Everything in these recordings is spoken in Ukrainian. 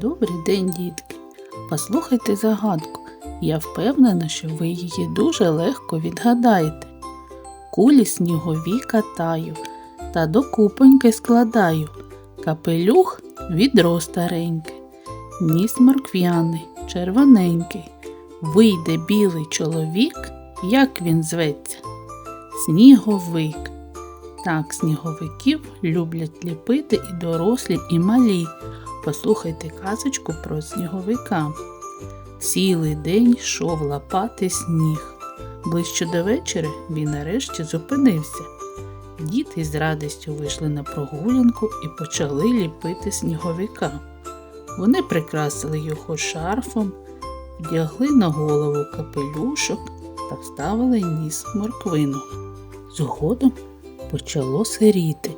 Добрий день, дітки. Послухайте загадку. Я впевнена, що ви її дуже легко відгадаєте. Кулі снігові катаю та до купоньки складаю. Капелюх відро стареньке, ніс морквяний, червоненький. Вийде білий чоловік, як він зветься? Сніговик. Так, сніговиків люблять ліпити і дорослі, і малі. Послухайте казочку про сніговика. Цілий день йшов лапати сніг. Ближче до вечора він нарешті зупинився. Діти з радістю вийшли на прогулянку і почали ліпити сніговика. Вони прикрасили його шарфом, вдягли на голову капелюшок та вставили ніс морквину. Згодом почало сиріти,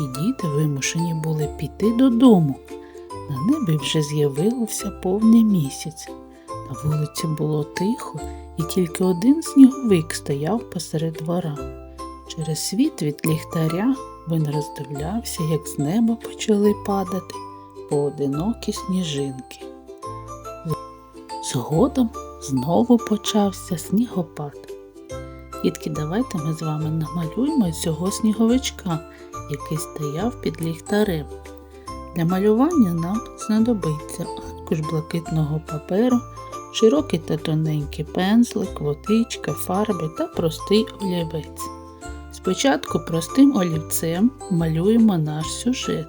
і діти вимушені були піти додому. На небі вже з'явився повний місяць. На вулиці було тихо, і тільки один сніговик стояв посеред двора. Через світ від ліхтаря він роздивлявся, як з неба почали падати поодинокі сніжинки. Згодом знову почався снігопад. Дітки, давайте ми з вами намалюємо цього сніговичка, який стояв під ліхтарем. Для малювання нам знадобиться аркуш блакитного паперу, широкий та тоненький пензлик, водичка, фарби та простий олівець. Спочатку простим олівцем малюємо наш сюжет.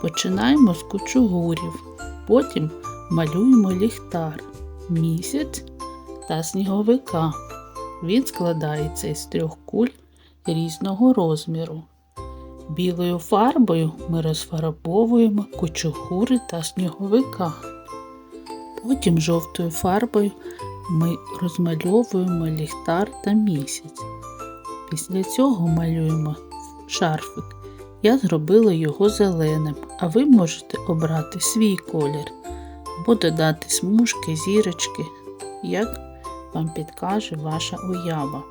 Починаємо з кучугурів, потім малюємо ліхтар, місяць та сніговика. Він складається із трьох куль різного розміру. Білою фарбою ми розфарбовуємо кучугури та сніговика. Потім жовтою фарбою ми розмальовуємо ліхтар та місяць. Після цього малюємо шарфик. Я зробила його зеленим, а ви можете обрати свій колір або додати смужки, зірочки, як вам підкаже ваша уява.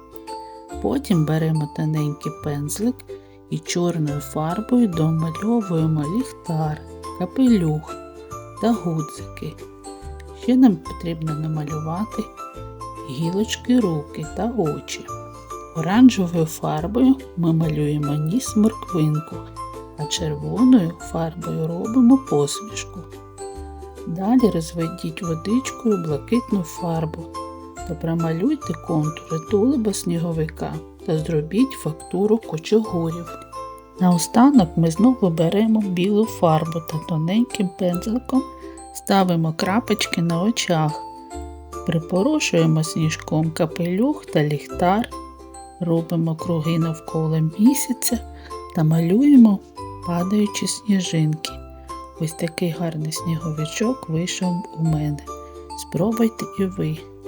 Потім беремо тоненький пензлик і чорною фарбою домальовуємо ліхтар, капелюх та гудзики. Ще нам потрібно намалювати гілочки руки та очі. Оранжевою фарбою ми малюємо ніс морквинку, а червоною фарбою робимо посмішку. Далі розведіть водичкою блакитну фарбу та промалюйте контури тулуба сніговика та зробіть фактуру кучугурів. Наостанок ми знову беремо білу фарбу та тоненьким пензликом ставимо крапочки на очах, припорошуємо сніжком капелюх та ліхтар, робимо круги навколо місяця та малюємо падаючі сніжинки. Ось такий гарний сніговичок вийшов у мене. Спробуйте і ви.